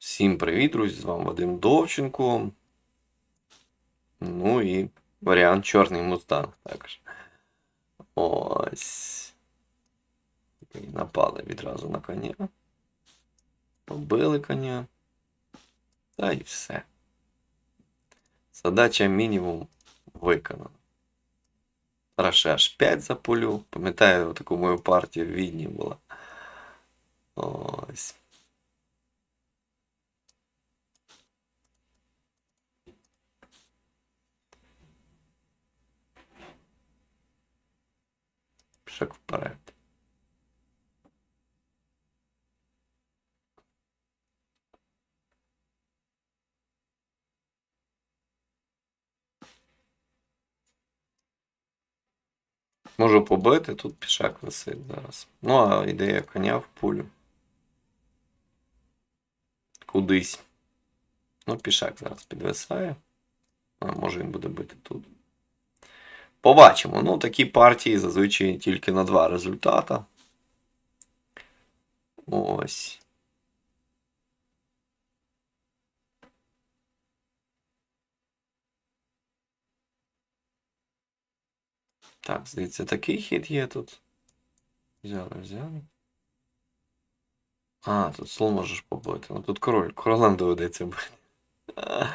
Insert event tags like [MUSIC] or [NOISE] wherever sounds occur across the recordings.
Всім привіт, друзі! З вами Вадим Довченко. Ну і варіант Чорний Мустанг також. Ось. Напали відразу на коня. Побили коня. Та і все. Задача мінімум виконана. Раше аж 5 за полю. Пам'ятаю, таку мою партію в Відні була. Ось. Шаг вперед. Можу побити, тут пішак висить зараз. Ну, а ідея коня в пулю. Кудись. Ну, пішак зараз підвисає. А може він буде бити тут. Побачимо. Ну, такі партії зазвичай тільки на два результата. Ось. Так, здається, такий хід є тут. Взяли, взяли. А, тут слон можеш побити. Ну тут король. Королем доведеться бити. [LAUGHS]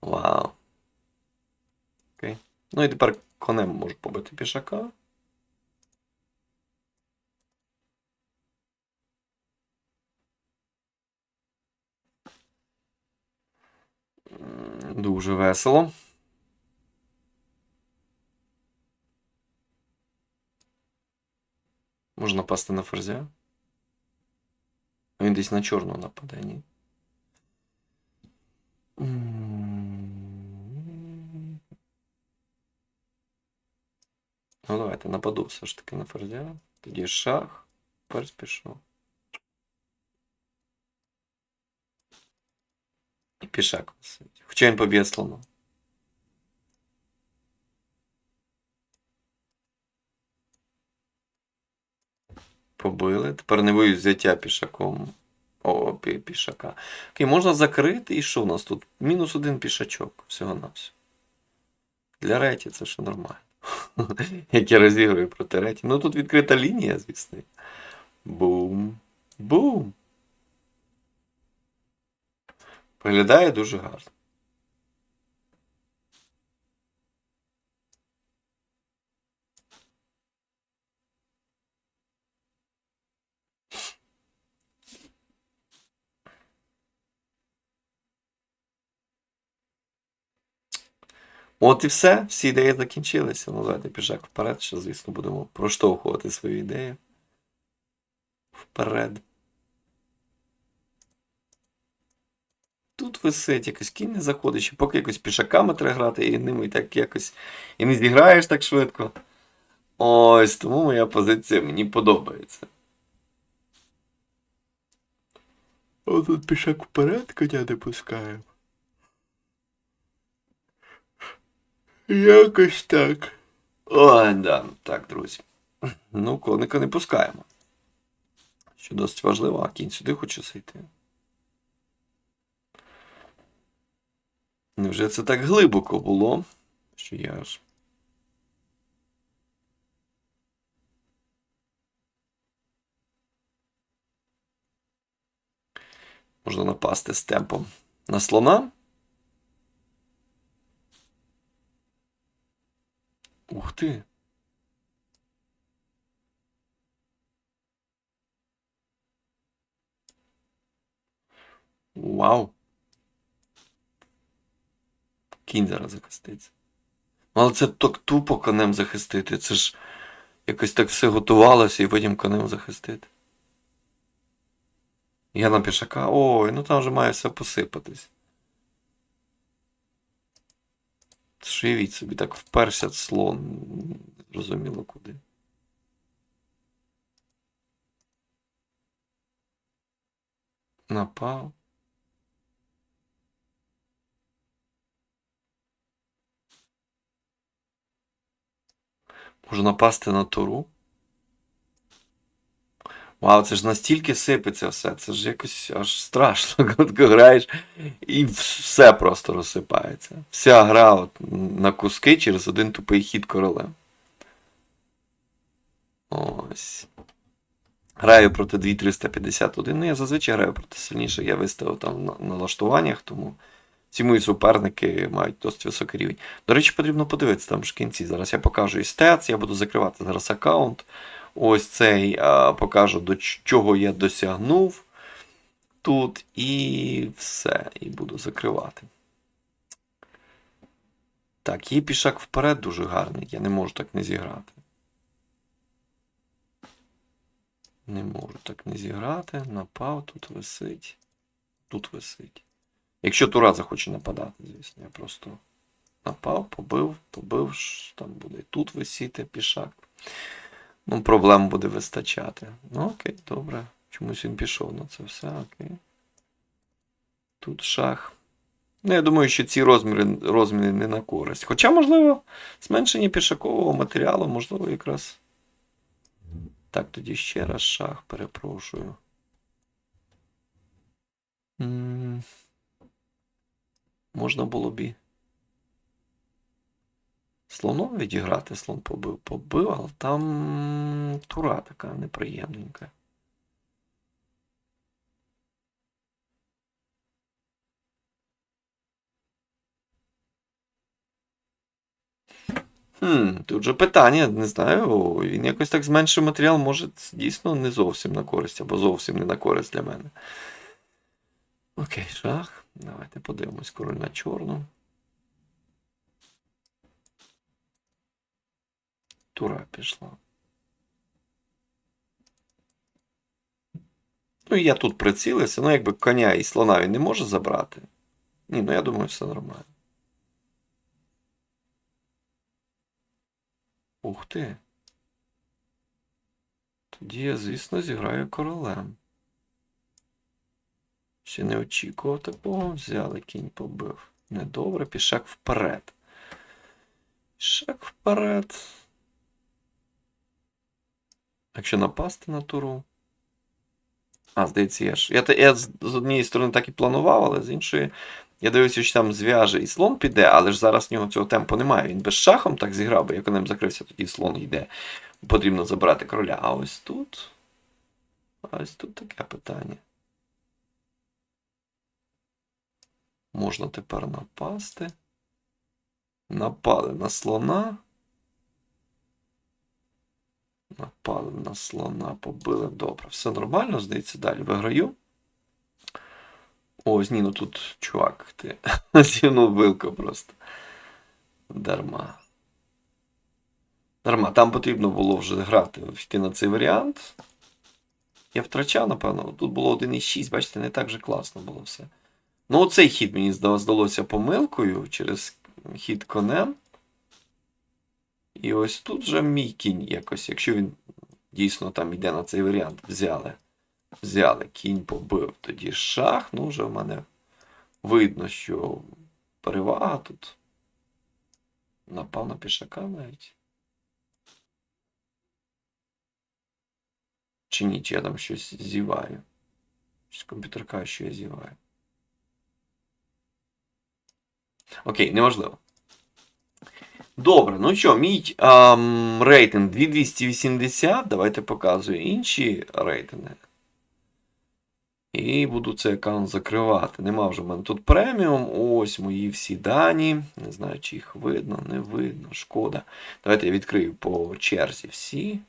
Вау. Окей. Ну і тепер конем можу побити пішака. Дуже весело. Можна напасти на ферзя. Він десь на чорного нападе, ні? Ну, давайте нападу все ж таки на ферзя. Тоді шах. Перс пішов. І пішак висить. Хоча він поб'є слона. Побили. Тепер не боюсь взяття пішаком. О, пі- пішака. Окей, можна закрити. І що у нас тут? Мінус один пішачок. Всього на все. Для реті це ще нормально. Як розігрує проти реті. Ну тут відкрита лінія, звісно. Бум. Бум. Виглядає дуже гарно. От і все. Всі ідеї закінчилися. Ну, давайте пішак вперед, ще, звісно, будемо проштовхувати свою ідею. Вперед. Тут висить якось кінь не заходить, ще поки якось пішаками треба грати, і ними так якось. І не зіграєш так швидко. Ось, тому моя позиція мені подобається. О, тут пішак вперед, коня не пускаємо. Якось так. Ой, да. Так, друзі. Ну, коника не пускаємо. Що досить важливо, а кінь сюди хоче зайти. Невже це так глибоко було? Що я ж. Можна напасти з темпом на слона. Ух ти. Вау. Кінь зараз захиститься. Ну, Але це так тупо конем захистити. Це ж якось так все готувалося і потім конем захистити. Я на пішака. Ой, ну там вже має все посипатись. Уявіть собі, так вперся слон. Розуміло куди. Напав. Можу напасти на туру. Вау, це ж настільки сипеться все. Це ж якось аж страшно, [LAUGHS] коли граєш, і все просто розсипається. Вся гра от на куски через один тупий хід королем. Ось. Граю проти 2351. Ну, я зазвичай граю проти сильніших. Я виставив там на налаштуваннях, тому ці мої суперники мають досить високий рівень. До речі, потрібно подивитися там ж в кінці. Зараз я покажу і стец, я буду закривати зараз аккаунт. Ось цей покажу, до чого я досягнув тут, і все. І буду закривати. Так, є пішак вперед дуже гарний. Я не можу так не зіграти. Не можу так не зіграти. Напав, тут висить. Тут висить. Якщо Тура захоче нападати, звісно, я просто напав, побив, побив, там буде тут висіти пішак. Ну, проблем буде вистачати. Ну, окей, добре. Чомусь він пішов на це все, окей. Тут шах. Ну, я думаю, що ці розміри, розміри не на користь. Хоча, можливо, зменшення пішакового матеріалу, можливо, якраз. Так, тоді ще раз шах, перепрошую. Можна було б і слоном відіграти, слон побив, побив, але там тура така неприємненька. Хм, тут же питання, не знаю. Він якось так зменшив матеріал, може, дійсно не зовсім на користь, або зовсім не на користь для мене. Окей, шах. Давайте подивимось король на чорну. Тура пішла. Ну, і я тут прицілився. Ну, якби коня і слона він не може забрати. Ні, ну я думаю, все нормально. Ух ти. Тоді я, звісно, зіграю королем. Ще не очікував такого. Взяли, кінь побив. Недобре, пішак вперед. Пішак вперед. Якщо напасти на туру. А, здається, я ж. Я, я з однієї сторони так і планував, але з іншої. Я дивився, що там зв'яже і слон піде, але ж зараз в нього цього темпу немає. Він без шахом так зіграв, бо як ним закрився, тоді слон йде. Потрібно забрати короля. А ось тут. А ось тут таке питання. Можна тепер напасти. Напали на слона. Напали на слона, побили. Добре. Все нормально, здається, далі виграю. Ось, ні, ну тут, чувак, ти [LAUGHS] зігнув просто. Дарма. Дарма. Там потрібно було вже грати, йти на цей варіант. Я втрачав, напевно. Тут було 1,6, бачите, не так же класно було все. Ну, оцей хід мені здалося помилкою через хід конем. І ось тут вже мій кінь якось, якщо він дійсно там йде на цей варіант, взяли. Взяли, кінь побив, тоді шах. Ну, вже в мене видно, що перевага тут. Напав на пішака навіть. Чи ні, чи я там щось зіваю. Щось комп'ютер що я зіваю. Окей, неважливо. Добре, ну що, мій ам, рейтинг 2280. Давайте показую інші рейтинги. І буду цей аккаунт закривати. Нема вже в мене тут преміум. Ось мої всі дані. Не знаю, чи їх видно, не видно. Шкода. Давайте я відкрию по черзі всі.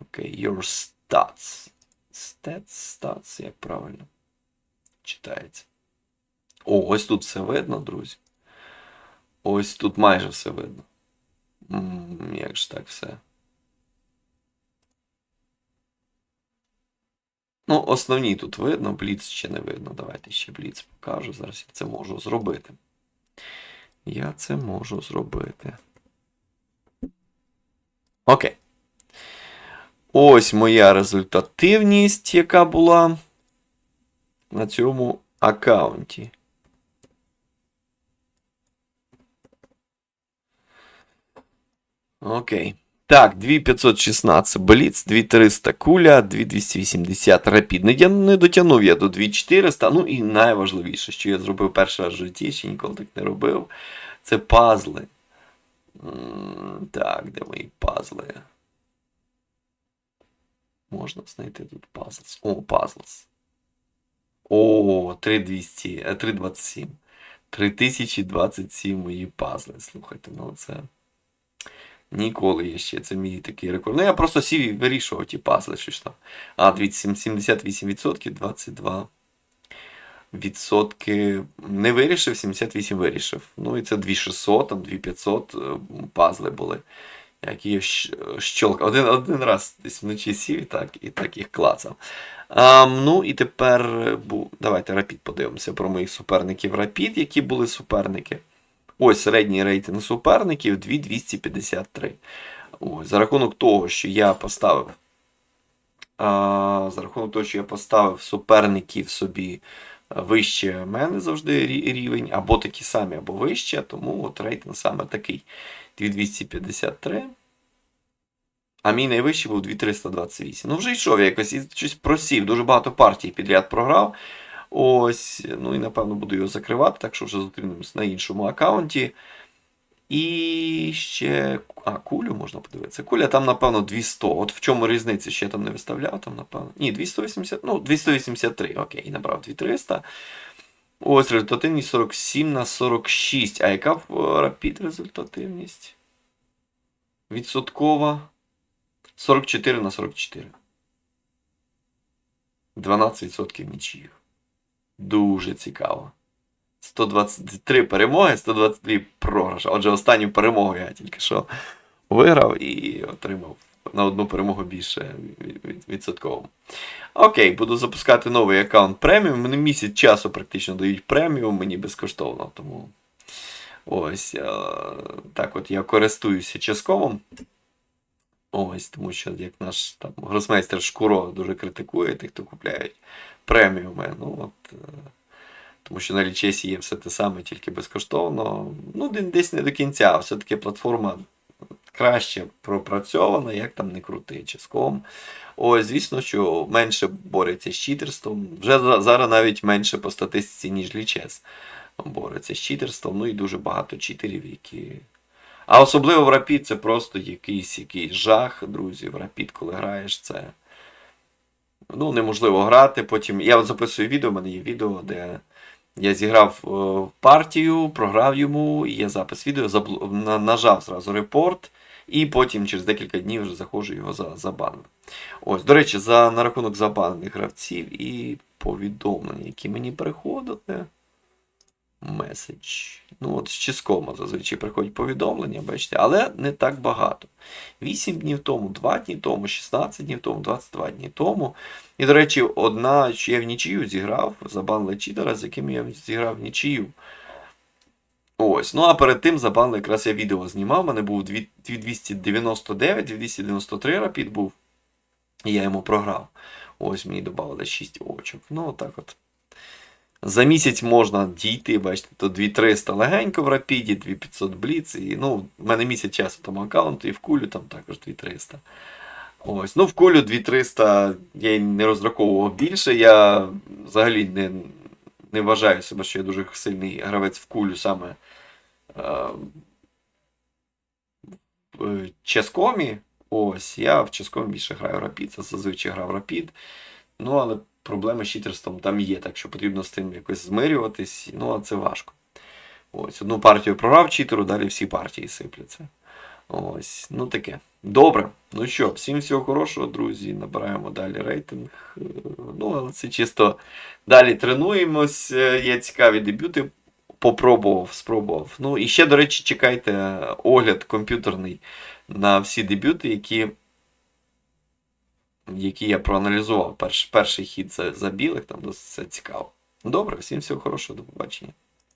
Окей, your stats. Stats, stats, як правильно читається. О, ось тут все видно, друзі. Ось тут майже все видно. Як ж так все? Ну, основні тут видно, бліц ще не видно. Давайте ще бліц покажу. Зараз я це можу зробити. Я це можу зробити. Окей. Ось моя результативність, яка була на цьому аккаунті. Окей. Так, 2516 Бліц, 2300 куля, 2280 рапід. Не, не дотягнув я до 2400. Ну і найважливіше, що я зробив перший раз в житті, ще ніколи так не робив. Це пазли. Так, де мої пазли? Можна знайти тут пазлс. О, пазлс. О, 3200, е, 327. 3027 мої пазли. Слухайте, ну це. Ніколи я ще. Це мій такий рекорд. Ну я просто сів і вирішував ті пазли, що ж там. А, 78%, 22 відсотки не вирішив, 78 вирішив. Ну і це 2600, там 2500 е, пазли були. Які я щолк. Один, один раз десь вночі сів і так, і так їх клацав. А, ну і тепер е, давайте Рапід подивимося про моїх суперників Рапід, які були суперники. Ось середній рейтинг суперників 2253. Ось, за рахунок того, що я поставив. За рахунок того, що я поставив суперників собі е, вище мене завжди рівень, або такі самі, або вище, тому от рейтинг саме такий. 2253. А мій найвищий був 2328. Ну, вже йшов я якось і щось просів. Дуже багато партій підряд програв. Ось, ну і напевно буду його закривати, так що вже зустрінемось на іншому аккаунті. І ще. А, кулю можна подивитися. Куля там, напевно, 200. От в чому різниця, ще там не виставляв, там, напевно. Ні, 280, ну, 283, окей, набрав 2300. Ось результативність 47 на 46. А яка в рапід результативність? Відсоткова. 44 на 44. 12% нічиїх. Дуже цікаво. 123 перемоги, 123 програша. Отже, останню перемогу я тільки що виграв і отримав на одну перемогу більше від- від- відсотково. Окей, буду запускати новий аккаунт преміум. Мені місяць часу практично дають преміум, мені безкоштовно. Тому ось е, так от я користуюся частковим. Ось, тому що як наш там гросмейстер Шкуро дуже критикує тих, хто купляють преміуми. Ну, от, е, тому що на лічесі є все те саме, тільки безкоштовно. Ну, десь не до кінця. Все-таки платформа краще пропрацьована, як там не крути ческом. Ось, звісно, що менше бореться з читерством. Вже зараз навіть менше по статистиці, ніж лічес бореться з читерством. Ну і дуже багато читерів, які. А особливо в Rapid це просто якийсь, якийсь жах, друзі. В Rapid, коли граєш, це ну, неможливо грати. Потім я от записую відео, у мене є відео, де я зіграв е, партію, програв йому, і я запис відео, забл... на- нажав зразу репорт, і потім через декілька днів вже заходжу його за, забанив. Ось, до речі, за, на рахунок забанених гравців і повідомлення, які мені приходили. Меседж. Ну, от з чискома зазвичай приходять повідомлення, бачите, але не так багато. 8 днів тому, 2 дні тому, 16 днів тому, 22 дні тому. І, до речі, одна, я в нічию зіграв, забанили читера, з яким я зіграв в нічию. Ось. Ну а перед тим забанили, якраз я відео знімав. У мене був 299, 293 рапід був. І я йому програв. Ось мені додали 6 очок. Ну, отак от. За місяць можна дійти, бачите, то 2300 легенько в рапіді, 2500 бліц. І, ну, в мене місяць часу там аккаунту, і в кулю там також 2300. Ось, ну в кулю 2300 я й не розраховував більше. Я взагалі не, не вважаю себе, що я дуже сильний гравець в кулю саме е, в Ческомі. Ось, я в Ческомі більше граю Рапід, це зазвичай грав Рапід. Ну, але проблеми з читерством там є, так що потрібно з тим якось змирюватись, ну, а це важко. Ось, одну партію програв читеру, далі всі партії сипляться. Ось, ну таке. Добре. Ну що, всім всього хорошого, друзі. Набираємо далі рейтинг. Ну, але це чисто далі тренуємось. Є цікаві дебюти. Попробував, спробував. Ну і ще, до речі, чекайте огляд комп'ютерний на всі дебюти, які, які я проаналізував. Перш, перший хід за, за білих, там досить цікаво. Добре, всім всього хорошого, до побачення.